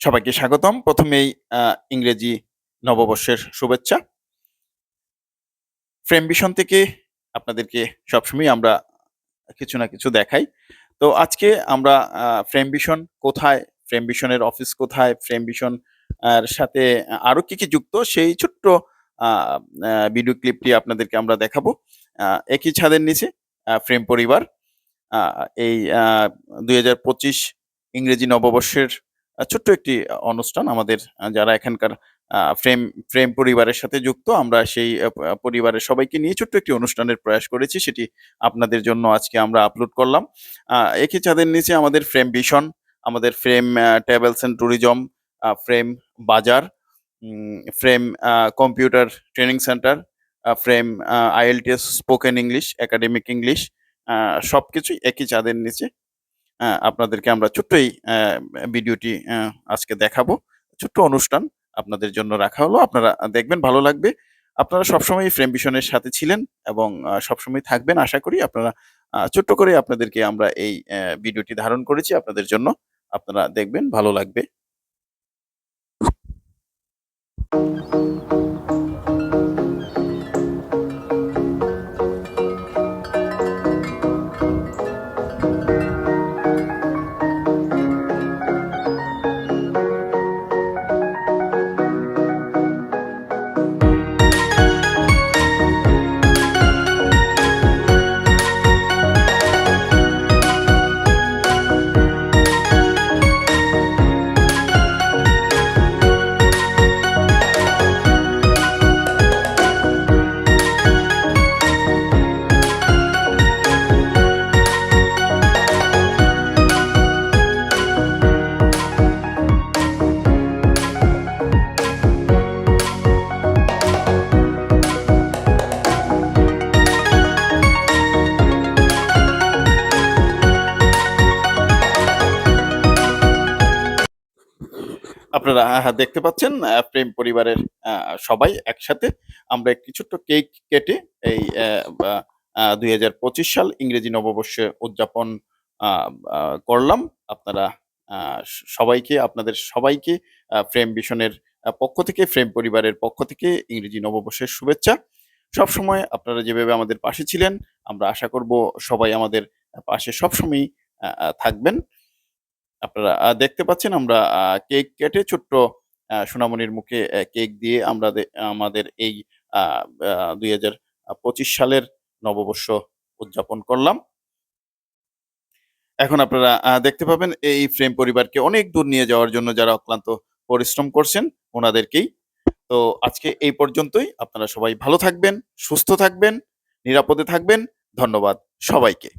সবাইকে স্বাগতম। প্রথমেই ইংরেজি নববর্ষের শুভেচ্ছা। ফ্রেম ভিশন থেকে আপনাদেরকে সবসময় আমরা কিছু না কিছু দেখাই। তো আজকে আমরা ফ্রেম ভিশন কোথায় ফ্রেম ভিশনের অফিস কোথায় ফ্রেম ভিশন এর সাথে আরও কি কি যুক্ত, সেই ছোট্ট ভিডিও ক্লিপটি আপনাদেরকে আমরা দেখাবো। একই ছাদের নিচে ফ্রেম পরিবার। এই দুই হাজার পঁচিশ ইংরেজি নববর্ষের ছোট্ট একটি অনুষ্ঠান আমাদের যারা এখানকার ফ্রেম ফ্রেম পরিবারের সাথে যুক্ত, আমরা সেই পরিবারের সবাইকে নিয়ে ছোট্ট একটি অনুষ্ঠানের প্রয়াস করেছি, সেটি আপনাদের জন্য আজকে আমরা আপলোড করলাম। একই ছাদের নিচে আমাদের ফ্রেম ভিশন আমাদের Frame Travels and Tourism Frame Bazaar Frame computer training centre Frame IELTS spoken English academic English সব কিছুই একই চাঁদের নিচে আপনাদেরকে আমরা ছোট্ট এই আহ, ভিডিওটি আজকে দেখাবো। ছোট্ট অনুষ্ঠান আপনাদের জন্য রাখা হলো। আপনারা দেখবেন ভালো লাগবে। আপনারা সবসময় ফ্রেম ভিশনের সাথে ছিলেন এবং সবসময় থাকবেন। আশা করি আপনারা ছোট্ট করে আপনাদেরকে আমরা এই ভিডিওটি ধারণ করেছি আপনাদের জন্য। আপনারা দেখবেন ভালো লাগবে। আপনারা আহ, দেখতে পাচ্ছেন প্রেম পরিবারের সবাই একসাথে আমরা একটি ছোট্ট কেক কেটে এই দুই হাজার পঁচিশ সাল ইংরেজি নববর্ষে উদযাপন করলাম। আপনারা সবাইকে আপনাদের সবাইকে ফ্রেম ভিশনের আহ, পক্ষ থেকে ফ্রেম পরিবারের পক্ষ থেকে ইংরেজি নববর্ষের শুভেচ্ছা। সব সময় আপনারা যেভাবে আমাদের পাশে ছিলেন আমরা আশা করব সবাই আমাদের পাশে সবসময় থাকবেন। আপনারা দেখতে পাচ্ছেন আমরা কেক কেটে ছোট্ট সোনামণির মুখে কেক দিয়ে আমরা আমাদের এই দুই হাজার পঁচিশ সালের নববর্ষ উদযাপন করলাম। এখন আপনারা দেখতে পাবেন এই ফ্রেম পরিবারকে অনেক দূর নিয়ে যাওয়ার জন্য যারা অক্লান্ত পরিশ্রম করছেন, ওনাদেরকেই। তো আজকে এই পর্যন্তই। আপনারা সবাই ভালো থাকবেন, সুস্থ থাকবেন, নিরাপদে থাকবেন। ধন্যবাদ সবাইকে।